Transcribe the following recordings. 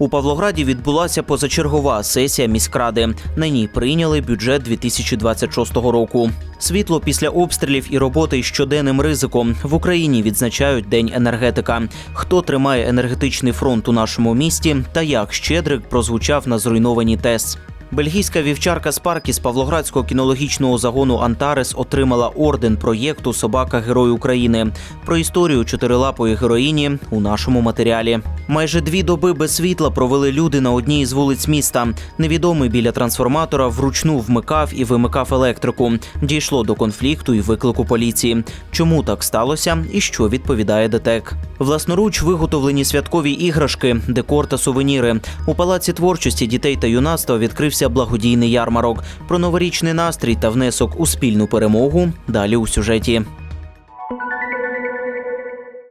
У Павлограді відбулася позачергова сесія міськради. На ній прийняли бюджет 2026 року. Світло після обстрілів і роботи щоденним ризиком в Україні відзначають День енергетика. Хто тримає енергетичний фронт у нашому місті та як Щедрик прозвучав на зруйнованій ТЕС. Бельгійська вівчарка Спаркі з Павлоградського кінологічного загону Антарес отримала орден проєкту Собака Герой України. Про історію чотирилапої героїні у нашому матеріалі. Майже дві доби без світла провели люди на одній із вулиць міста. Невідомий біля трансформатора вручну вмикав і вимикав електрику. Дійшло до конфлікту і виклику поліції. Чому так сталося і що відповідає ДТЕК? Власноруч виготовлені святкові іграшки, декор та сувеніри. У палаці творчості дітей та юнацтва відкрився благодійний ярмарок. Про новорічний настрій та внесок у спільну перемогу далі у сюжеті.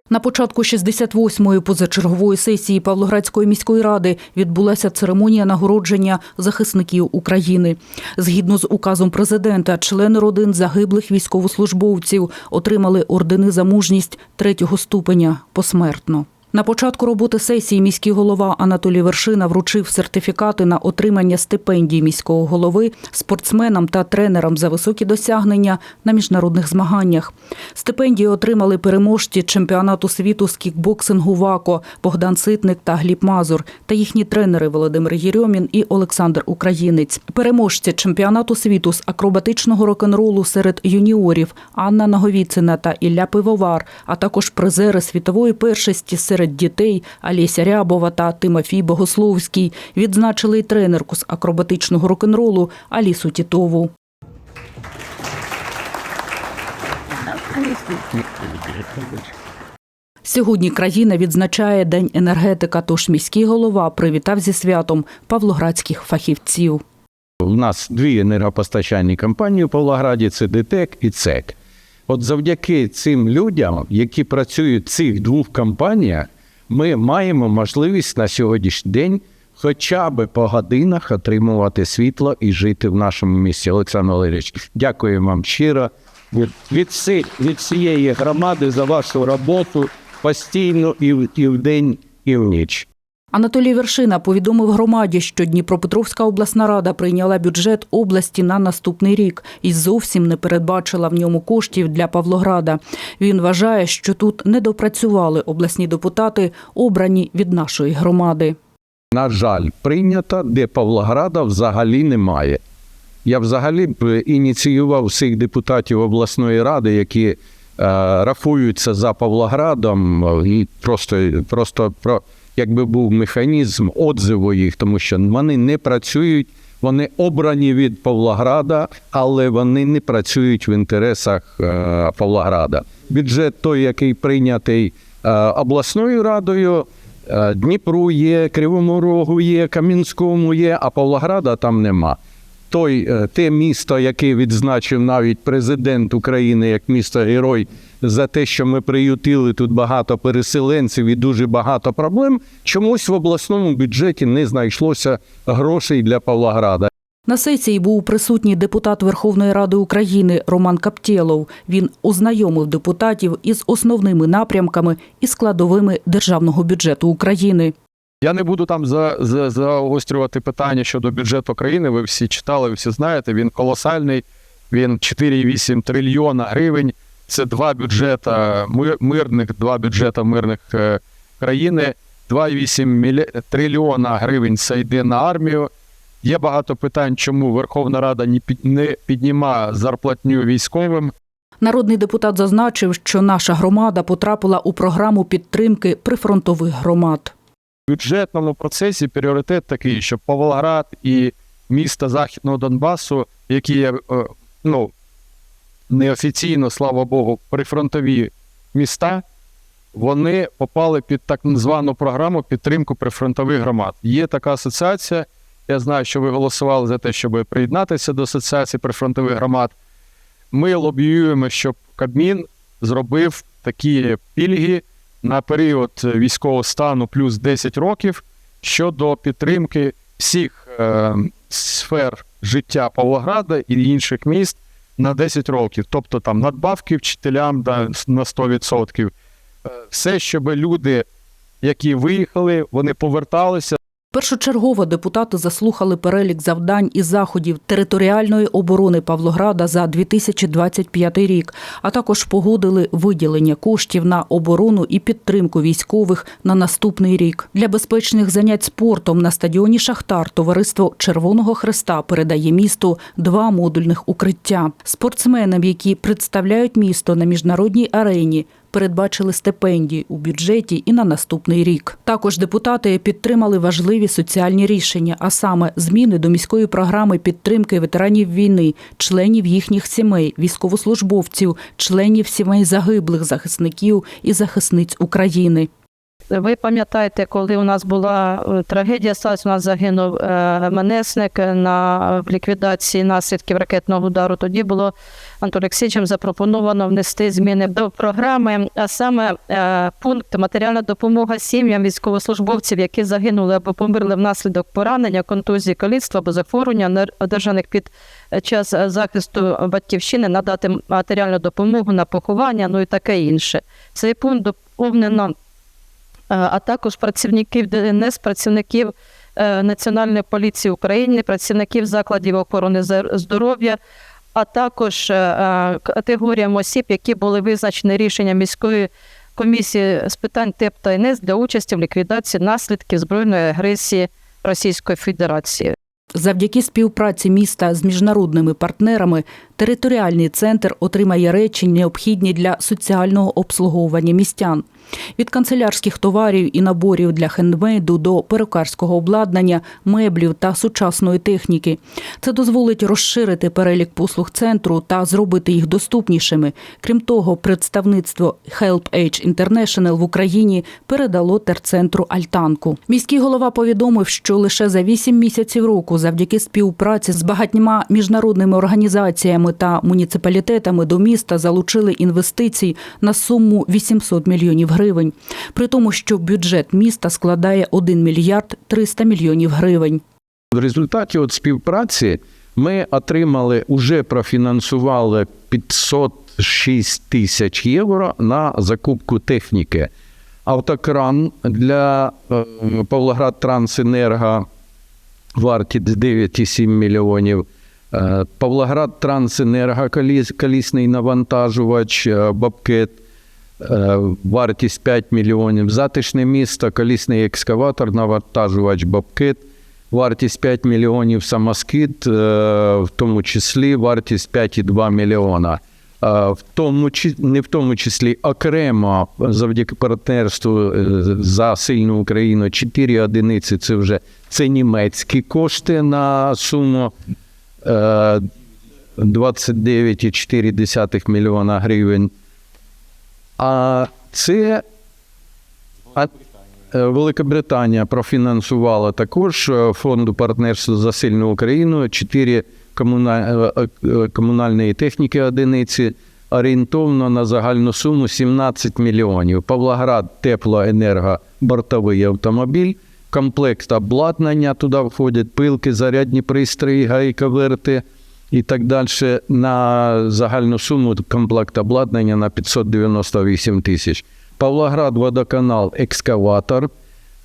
На початку 68-ї позачергової сесії Павлоградської міської ради відбулася церемонія нагородження захисників України. Згідно з указом президента, члени родин загиблих військовослужбовців отримали ордени за мужність третього ступеня посмертно. На початку роботи сесії міський голова Анатолій Вершина вручив сертифікати на отримання стипендій міського голови спортсменам та тренерам за високі досягнення на міжнародних змаганнях. Стипендії отримали переможці чемпіонату світу з кікбоксингу ВАКО Богдан Ситник та Гліб Мазур та їхні тренери Володимир Єрьомін і Олександр Українець. Переможці чемпіонату світу з акробатичного рок-н-ролу серед юніорів Анна Наговіцина та Ілля Пивовар, а також призери світової першості серед дітей Алєся Рябова та Тимофій Богословський. Відзначили й тренерку з акробатичного рок-н-ролу Алісу Тітову. Сьогодні країна відзначає День енергетика, тож міський голова привітав зі святом павлоградських фахівців. У нас дві енергопостачальні компанії у Павлограді це ДТЕК і ЦЕК. От завдяки цим людям, які працюють в цих двох компаніях, ми маємо можливість на сьогоднішній день хоча б по годинах отримувати світло і жити в нашому місті. Олександр Валерійович, дякую вам щиро від, від, від всієї громади за вашу роботу постійно і, в- і в день, і в ніч. Анатолій Вершина повідомив громаді, що Дніпропетровська обласна рада прийняла бюджет області на наступний рік і зовсім не передбачила в ньому коштів для Павлограда. Він вважає, що тут не допрацювали обласні депутати, обрані від нашої громади. на жаль, прийнято, де Павлограда взагалі немає. Я взагалі б ініціював всіх депутатів обласної ради, які е, рахуються за Павлоградом, е, і просто, просто про, якби був механізм отзиву їх, тому що вони не працюють, вони обрані від Павлограда, але вони не працюють в інтересах е, Павлограда. Бюджет той, який прийнятий е, обласною радою. Е, Дніпру є, Кривому Рогу є, Кам'янському є, а Павлограда там нема. Той, те місто, яке відзначив навіть президент України як місто герой за те, що ми приютили тут багато переселенців і дуже багато проблем, чомусь в обласному бюджеті не знайшлося грошей для Павлограда. На сесії був присутній депутат Верховної Ради України Роман Каптєлов. Він ознайомив депутатів із основними напрямками і складовими державного бюджету України. Я не буду там за, за, заострювати питання щодо бюджету країни. Ви всі читали, ви всі знаєте. Він колосальний. Він 4,8 трильйона гривень. Це два бюджета мир, мирних, два бюджета мирних е, країни. 2,8 мілі... трильйона гривень це йде на армію. Є багато питань, чому Верховна Рада не, під... не піднімає зарплатню військовим. Народний депутат зазначив, що наша громада потрапила у програму підтримки прифронтових громад. В бюджетному процесі пріоритет такий, що Павлоград і міста Західного Донбасу, які є е, ну, неофіційно, слава Богу, прифронтові міста, вони попали під так звану програму підтримку прифронтових громад. Є така асоціація. Я знаю, що ви голосували за те, щоб приєднатися до асоціації прифронтових громад. Ми лобіюємо, щоб Кабмін зробив такі пільги на період військового стану плюс 10 років щодо підтримки всіх е, сфер життя Павлограда і інших міст на 10 років. Тобто там надбавки вчителям да, на 100%, е, все, щоб люди, які виїхали, вони поверталися. Першочергово депутати заслухали перелік завдань і заходів територіальної оборони Павлограда за 2025 рік, а також погодили виділення коштів на оборону і підтримку військових на наступний рік. Для безпечних занять спортом на стадіоні Шахтар товариство Червоного Хреста передає місту два модульних укриття. Спортсменам, які представляють місто на міжнародній арені, передбачили стипендії у бюджеті і на наступний рік. Також депутати підтримали важливі соціальні рішення, а саме зміни до міської програми підтримки ветеранів війни, членів їхніх сімей, військовослужбовців, членів сімей загиблих захисників і захисниць України. Ви пам'ятаєте, коли у нас була е, трагедія, сталася, у нас загинув е, менесник на в ліквідації наслідків ракетного удару. Тоді було Антон запропоновано внести зміни до програми, а саме е, пункт матеріальна допомога сім'ям військовослужбовців, які загинули або померли внаслідок поранення, контузії, каліцтва або захворювання, одержаних під час захисту батьківщини, надати матеріальну допомогу на поховання, ну і таке інше. Цей пункт доповнено Е, а також працівників ДНС, працівників е, Національної поліції України, працівників закладів охорони здоров'я, а також е, е, категоріям осіб, які були визначені рішенням міської комісії з питань ТЕП та НС для участі в ліквідації наслідків збройної агресії Російської Федерації. Завдяки співпраці міста з міжнародними партнерами територіальний центр отримає речі, необхідні для соціального обслуговування містян. Від канцелярських товарів і наборів для хендмейду до перукарського обладнання, меблів та сучасної техніки. Це дозволить розширити перелік послуг центру та зробити їх доступнішими. Крім того, представництво Help Age International в Україні передало терцентру Альтанку. Міський голова повідомив, що лише за вісім місяців року, завдяки співпраці з багатьма міжнародними організаціями та муніципалітетами до міста залучили інвестицій на суму 800 мільйонів гривень. При тому, що бюджет міста складає 1 мільярд 300 мільйонів гривень. В результаті от співпраці ми отримали, уже профінансували 506 тисяч євро на закупку техніки. Автокран для е, Павлоград Трансенерго вартість 9,7 мільйонів. Е, Павлоград Трансенерго колісний навантажувач е, Бобкет е, вартість 5 мільйонів. Затишне місто, колісний екскаватор, навантажувач Бобкет, вартість 5 мільйонів самоскид, в тому числі вартість 5,2 мільйона. В тому, не в тому числі окремо завдяки партнерству за сильну Україну 4 одиниці це вже це німецькі кошти на суму 29,4 мільйона гривень. А це е, Великобританія профінансувала також е, фонду партнерства за сильну Україну 4 комуна... е, е, комунальної техніки одиниці орієнтовно на загальну суму 17 мільйонів. Павлоград теплоенерго бортовий автомобіль, комплект обладнання, туди входять пилки, зарядні пристрої, гайковерти і так далі. На загальну суму комплект обладнання на 598 тисяч. Павлоград водоканал екскаватор,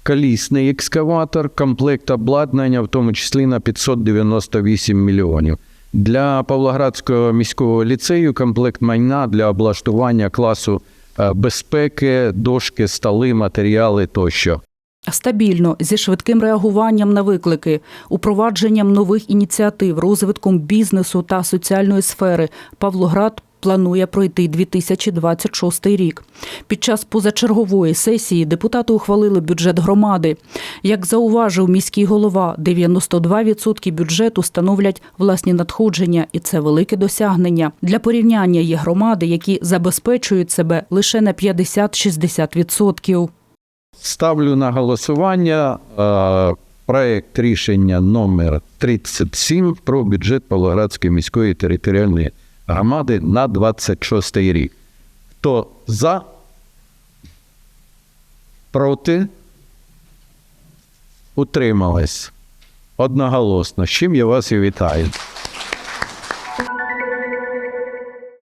колісний екскаватор, комплект обладнання, в тому числі на 598 мільйонів. Для Павлоградського міського ліцею комплект майна для облаштування класу е, безпеки, дошки, столи, матеріали тощо. Стабільно зі швидким реагуванням на виклики, упровадженням нових ініціатив, розвитком бізнесу та соціальної сфери Павлоград планує пройти 2026 рік. Під час позачергової сесії депутати ухвалили бюджет громади. Як зауважив міський голова, 92% бюджету становлять власні надходження, і це велике досягнення. Для порівняння є громади, які забезпечують себе лише на 50-60%. Ставлю на голосування е, проект рішення номер 37 про бюджет Павлоградської міської територіальної громади на 26 рік. Хто за? Проти? Утримались? Одноголосно. З чим я вас і вітаю.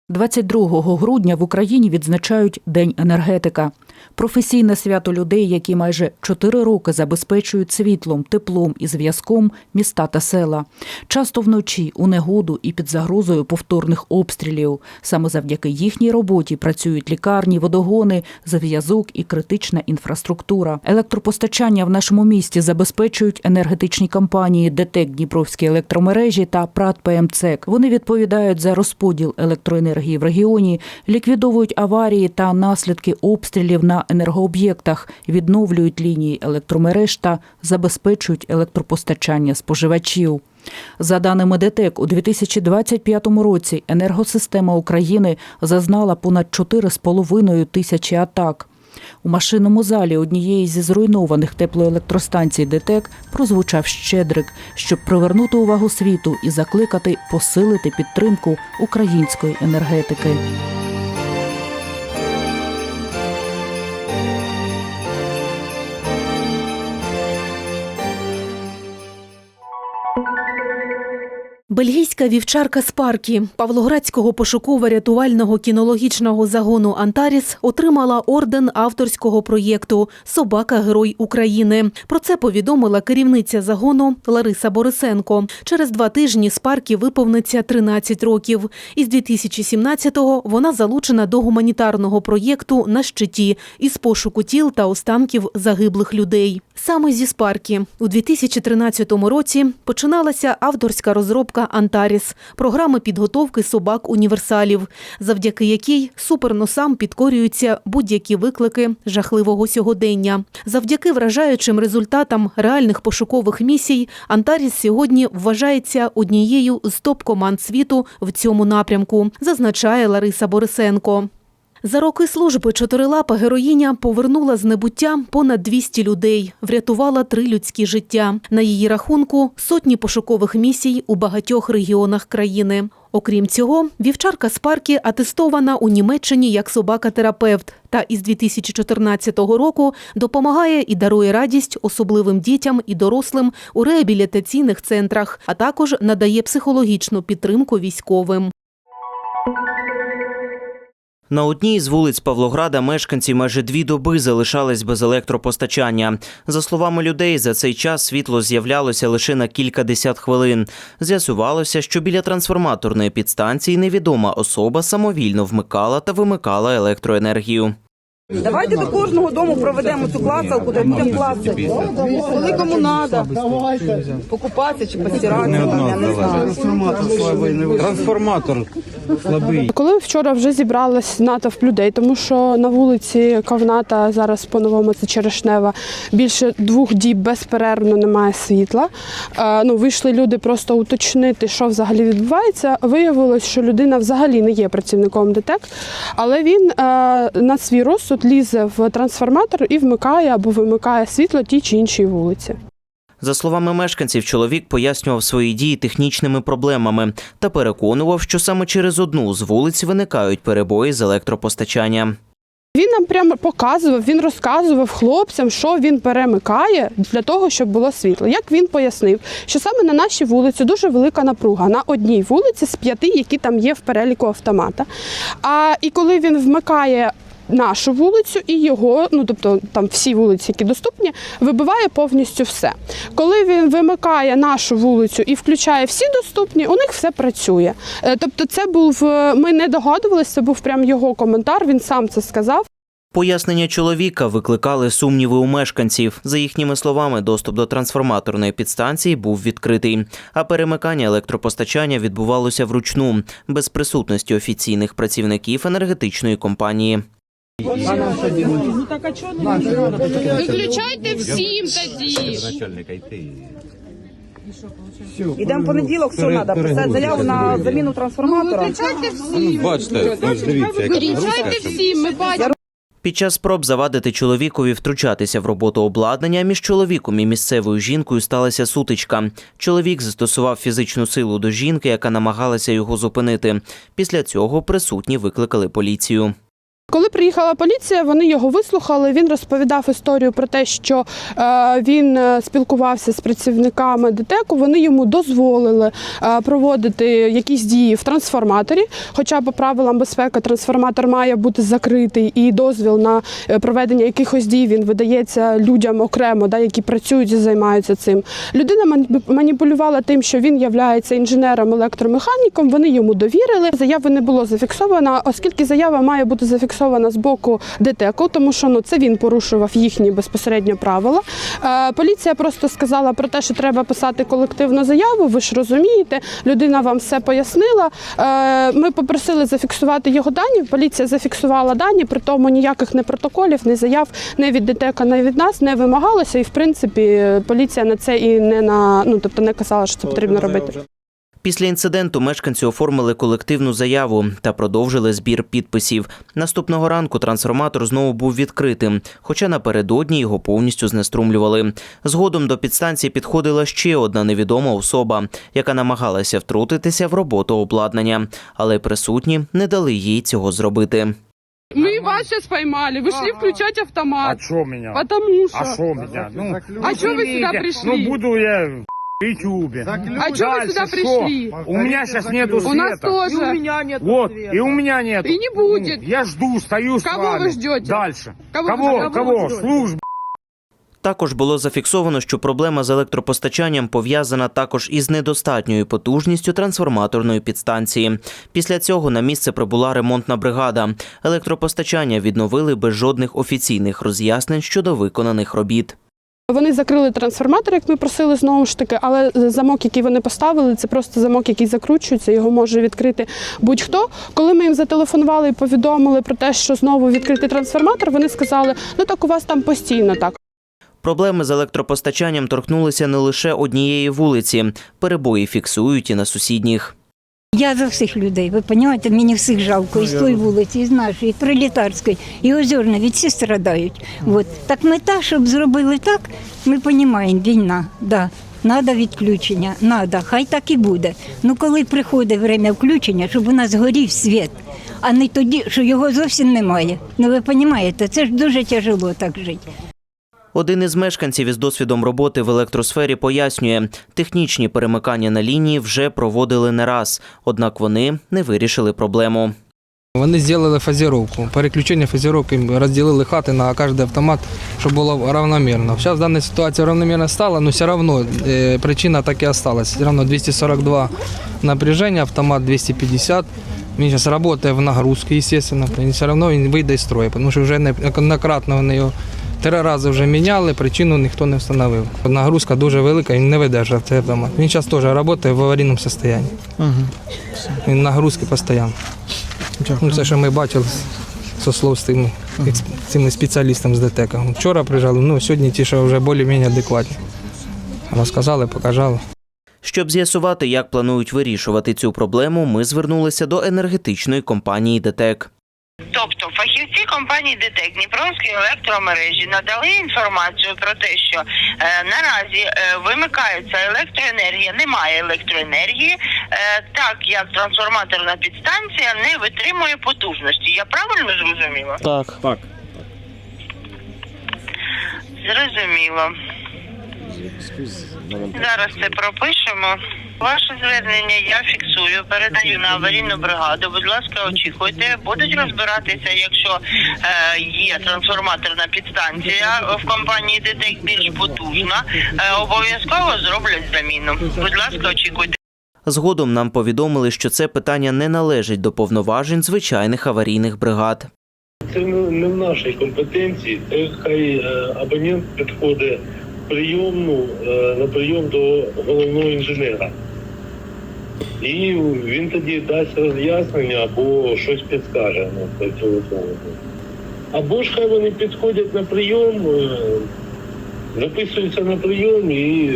22 грудня в Україні відзначають День енергетика. Професійне свято людей, які майже чотири роки забезпечують світлом, теплом і зв'язком міста та села. Часто вночі, у негоду і під загрозою повторних обстрілів. Саме завдяки їхній роботі працюють лікарні, водогони, зв'язок і критична інфраструктура. Електропостачання в нашому місті забезпечують енергетичні компанії ДТЕК Дніпровські електромережі та ПРАТ ПМЦЕК. Вони відповідають за розподіл електроенергії в регіоні, ліквідовують аварії та наслідки обстрілів на енергооб'єктах, відновлюють лінії електромереж та забезпечують електропостачання споживачів. За даними ДТЕК, у 2025 році енергосистема України зазнала понад 4,5 тисячі атак. У машинному залі однієї зі зруйнованих теплоелектростанцій ДТЕК прозвучав щедрик, щоб привернути увагу світу і закликати посилити підтримку української енергетики. Бельгійська вівчарка Спаркі Павлоградського пошуково-рятувального кінологічного загону Антаріс отримала орден авторського проєкту Собака Герой України. Про це повідомила керівниця загону Лариса Борисенко. Через два тижні Спаркі виповниться 13 років. Із 2017-го вона залучена до гуманітарного проєкту на щиті із пошуку тіл та останків загиблих людей. Саме зі Спаркі у 2013 році починалася авторська розробка Антаріс програми підготовки собак універсалів, завдяки якій суперносам підкорюються будь-які виклики жахливого сьогодення. Завдяки вражаючим результатам реальних пошукових місій Антаріс сьогодні вважається однією з топ-команд світу в цьому напрямку, зазначає Лариса Борисенко. За роки служби чотирилапа героїня повернула з небуття понад 200 людей, врятувала три людські життя. На її рахунку сотні пошукових місій у багатьох регіонах країни. Окрім цього, вівчарка Спаркі атестована у Німеччині як собака-терапевт та із 2014 року допомагає і дарує радість особливим дітям і дорослим у реабілітаційних центрах, а також надає психологічну підтримку військовим. На одній з вулиць Павлограда мешканці майже дві доби залишались без електропостачання. За словами людей, за цей час світло з'являлося лише на кілька десят хвилин. З'ясувалося, що біля трансформаторної підстанції невідома особа самовільно вмикала та вимикала електроенергію. Давайте до кожного дому проведемо цю клацалку, де людям клацати. Коли кому треба. Покупатися чи постирати, я не знаю. Трансформатор слабий. Коли вчора вже зібралось натовп людей, тому що на вулиці Ковната зараз по-новому це Черешнева більше двох діб безперервно немає світла. Е, Ну вийшли люди просто уточнити, що взагалі відбувається. Виявилось, що людина взагалі не є працівником ДТЕК, але він е, на свій розсуд лізе в трансформатор і вмикає або вимикає світло тій чи іншій вулиці. За словами мешканців, чоловік пояснював свої дії технічними проблемами та переконував, що саме через одну з вулиць виникають перебої з електропостачання. Він нам прямо показував, він розказував хлопцям, що він перемикає для того, щоб було світло. Як він пояснив, що саме на нашій вулиці дуже велика напруга на одній вулиці з п'яти, які там є в переліку автомата. А і коли він вмикає. Нашу вулицю і його, ну тобто там всі вулиці, які доступні, вибиває повністю все. Коли він вимикає нашу вулицю і включає всі доступні, у них все працює. Е, Тобто, це був е, ми не догадувалися, це був прям його коментар. Він сам це сказав. Пояснення чоловіка викликали сумніви у мешканців. За їхніми словами, доступ до трансформаторної підстанції був відкритий, а перемикання електропостачання відбувалося вручну, без присутності офіційних працівників енергетичної компанії. Виключайте всім тоді. Начальника Ідемо в понеділок, що треба? Писати заяву на заміну трансформатора. Бачите, ось дивіться, яка нагрузка. всім. Ми бачимо. Під час спроб завадити чоловікові втручатися в роботу обладнання між чоловіком і місцевою жінкою сталася сутичка. Чоловік застосував фізичну силу до жінки, яка намагалася його зупинити. Після цього присутні викликали поліцію. Коли приїхала поліція, вони його вислухали. Він розповідав історію про те, що е, він е, спілкувався з працівниками ДТЕКу. Вони йому дозволили е, проводити якісь дії в трансформаторі. Хоча по правилам безпеки трансформатор має бути закритий, і дозвіл на проведення якихось дій він видається людям окремо, да, які працюють і займаються цим. Людина маніпулювала тим, що він є інженером-електромеханіком. Вони йому довірили. Заяви не було зафіксовано, оскільки заява має бути зафіксована з боку ДТЕКу, тому що ну це він порушував їхні безпосередньо правила. Е, поліція просто сказала про те, що треба писати колективну заяву. Ви ж розумієте, людина вам все пояснила. Е, ми попросили зафіксувати його дані. Поліція зафіксувала дані, при тому ніяких не протоколів, ні заяв не від ДТЕКа, не від нас не вимагалося. І в принципі поліція на це і не на ну тобто не казала, що це потрібно робити. Після інциденту мешканці оформили колективну заяву та продовжили збір підписів. Наступного ранку трансформатор знову був відкритим, хоча напередодні його повністю знеструмлювали. Згодом до підстанції підходила ще одна невідома особа, яка намагалася втрутитися в роботу обладнання, але присутні не дали їй цього зробити. Мы вас сейчас поймали. Вы шли включать автомат. А что меня? Потому что. А что меня? Ну, А ну, чё вы извините, сюда пришли? Ну, буду я в Ютубе. А чё вы сюда Дальше пришли? что? У меня сейчас нету света. У нас тоже. нет Вот, и у меня нет. И не будет. Я жду, стою с Кого вами. вы ждете? Дальше. Кого вы Кого? ждете? Кого? Служб. Також було зафіксовано, що проблема з електропостачанням пов'язана також із недостатньою потужністю трансформаторної підстанції. Після цього на місце прибула ремонтна бригада. Електропостачання відновили без жодних офіційних роз'яснень щодо виконаних робіт. Вони закрили трансформатор, як ми просили знову ж таки, але замок, який вони поставили, це просто замок, який закручується, його може відкрити будь-хто. Коли ми їм зателефонували і повідомили про те, що знову відкритий трансформатор, вони сказали: ну так у вас там постійно так. Проблеми з електропостачанням торкнулися не лише однієї вулиці. Перебої фіксують і на сусідніх. Я за всіх людей, ви розумієте, мені всіх жалко, і з тої вулиці, і з нашої, і Пролітарської, і Озерної, всі страдають. От. Так мета, щоб зробили так, ми розуміємо, війна, да. Надо відключення, надо, хай так і буде. Ну коли приходить время включення, щоб у нас горів світ, а не тоді, що його зовсім немає. Ну ви розумієте, це ж дуже тяжело так жити. Один із мешканців із досвідом роботи в електросфері пояснює, технічні перемикання на лінії вже проводили не раз, однак вони не вирішили проблему. Вони зробили фазіровку, переключення фазіровки, розділили хати на кожен автомат, щоб було равномірно. Зараз дана ситуація равномірно стала, але все одно е, причина так і залишилась. Все одно 242 напряження, автомат 250. Він зараз працює в нагрузці, звісно, і все одно він вийде з строю, тому що вже неоднократно вони його три рази вже міняли, причину ніхто не встановив. Нагрузка дуже велика, він не видержав цей автомат. Він зараз теж працює в аварійному стані. Він нагрузки постійно. Ну, це, що ми бачили зі слов з тими, експ- цими спеціалістами з ДТЕКа. Вчора приїжджали, ну сьогодні ті, що вже більш-менш адекватні. Розказали, показали. Щоб з'ясувати, як планують вирішувати цю проблему, ми звернулися до енергетичної компанії ДТЕК. Тобто фахівці компанії ДТЕК Дніпровської електромережі надали інформацію про те, що е, наразі е, вимикається електроенергія, немає електроенергії, е, так як трансформаторна підстанція не витримує потужності. Я правильно зрозуміла? Так. Так. Зрозуміло. Зараз це пропишемо. Ваше звернення я фіксую, передаю на аварійну бригаду. Будь ласка, очікуйте. Будуть розбиратися, якщо е, є трансформаторна підстанція в компанії ДТЕК більш потужна. Е, обов'язково зроблять заміну. Будь ласка, очікуйте. Згодом нам повідомили, що це питання не належить до повноважень звичайних аварійних бригад. Це не не в нашій компетенції. Це хай е, абонент підходить прийомну е, на прийом до головного інженера. І він тоді дасть роз'яснення або щось підскаже ну, по телефону. Або ж хай вони підходять на прийом, е, записуються на прийом і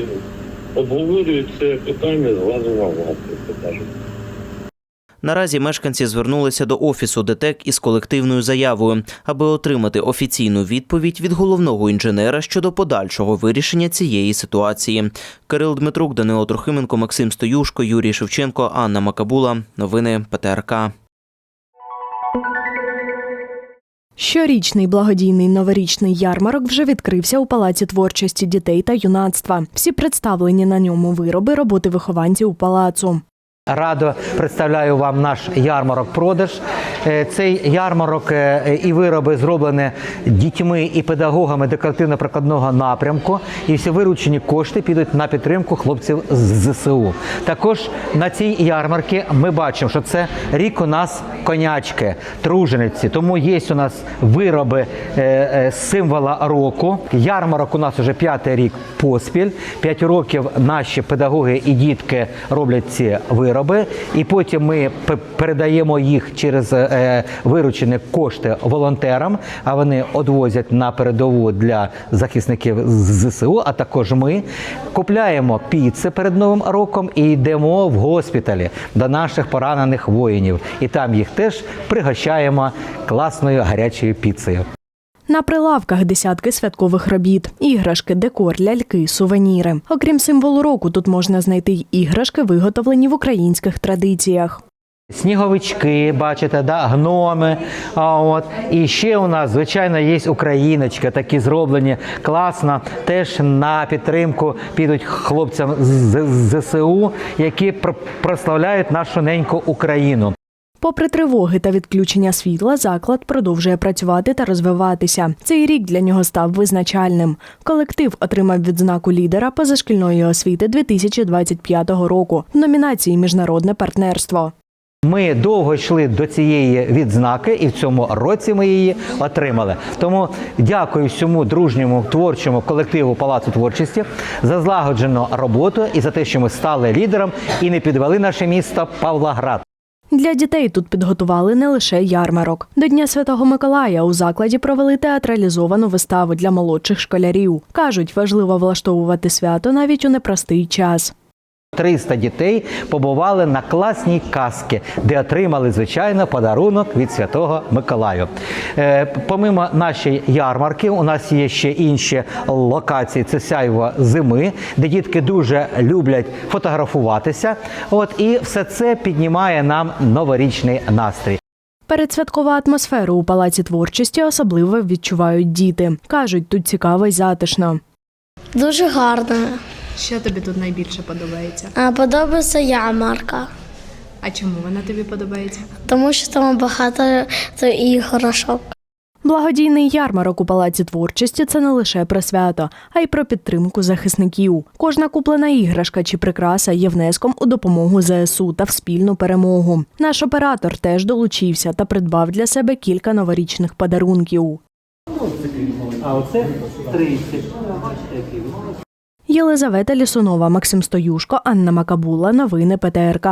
обговорюють це питання з глазу на глаз, як кажуть. Наразі мешканці звернулися до офісу ДТЕК із колективною заявою, аби отримати офіційну відповідь від головного інженера щодо подальшого вирішення цієї ситуації. Кирил Дмитрук, Данило Трохименко, Максим Стоюшко, Юрій Шевченко, Анна Макабула. Новини ПТРК. Щорічний благодійний новорічний ярмарок вже відкрився у Палаці творчості дітей та юнацтва. Всі представлені на ньому вироби роботи вихованців палацу. Радо представляю вам наш ярмарок-продаж. Е, Цей ярмарок е, і вироби зроблені дітьми і педагогами декоративно-прикладного напрямку. І всі виручені кошти підуть на підтримку хлопців з ЗСУ. Також на цій ярмарці ми бачимо, що це рік у нас конячки, тружениці. Тому є у нас вироби е, символа року. Ярмарок у нас вже п'ятий рік поспіль. П'ять років наші педагоги і дітки роблять ці вироби, і потім ми передаємо їх через е, виручені кошти волонтерам. А вони одвозять на передову для захисників ЗСУ. А також ми купляємо піци перед новим роком і йдемо в госпіталі до наших поранених воїнів. І там їх теж пригощаємо класною гарячою піцею. На прилавках десятки святкових робіт: іграшки, декор, ляльки, сувеніри. Окрім символу року, тут можна знайти й іграшки, виготовлені в українських традиціях. Сніговички, бачите, да, гноми. А от і ще у нас, звичайно, є україночки, такі зроблені класно. Теж на підтримку підуть хлопцям з ЗСУ, які пр- прославляють нашу неньку Україну. Попри тривоги та відключення світла, заклад продовжує працювати та розвиватися. Цей рік для нього став визначальним. Колектив отримав відзнаку лідера позашкільної освіти 2025 року в номінації Міжнародне партнерство. Ми довго йшли до цієї відзнаки, і в цьому році ми її отримали. Тому дякую всьому дружньому творчому колективу Палацу творчості за злагоджену роботу і за те, що ми стали лідером і не підвели наше місто Павлоград. Для дітей тут підготували не лише ярмарок. До Дня Святого Миколая у закладі провели театралізовану виставу для молодших школярів. Кажуть, важливо влаштовувати свято навіть у непростий час. 300 дітей побували на класній казки, де отримали звичайно подарунок від Святого Миколаю. Е, помимо нашої ярмарки, у нас є ще інші локації. Це сяйво зими, де дітки дуже люблять фотографуватися. От і все це піднімає нам новорічний настрій. Передсвяткову атмосферу у палаці творчості особливо відчувають діти. кажуть, тут цікаво й затишно. Дуже гарно. Що тобі тут найбільше подобається? А, Подобається ярмарка, А чому вона тобі подобається? тому що там багато іграшок. Благодійний ярмарок у палаці творчості це не лише про свято, а й про підтримку захисників. Кожна куплена іграшка чи прикраса є внеском у допомогу ЗСУ та в спільну перемогу. Наш оператор теж долучився та придбав для себе кілька новорічних подарунків. А оце 30. Єлизавета Лісунова, Максим Стоюшко, Анна Макабула. Новини ПТРК.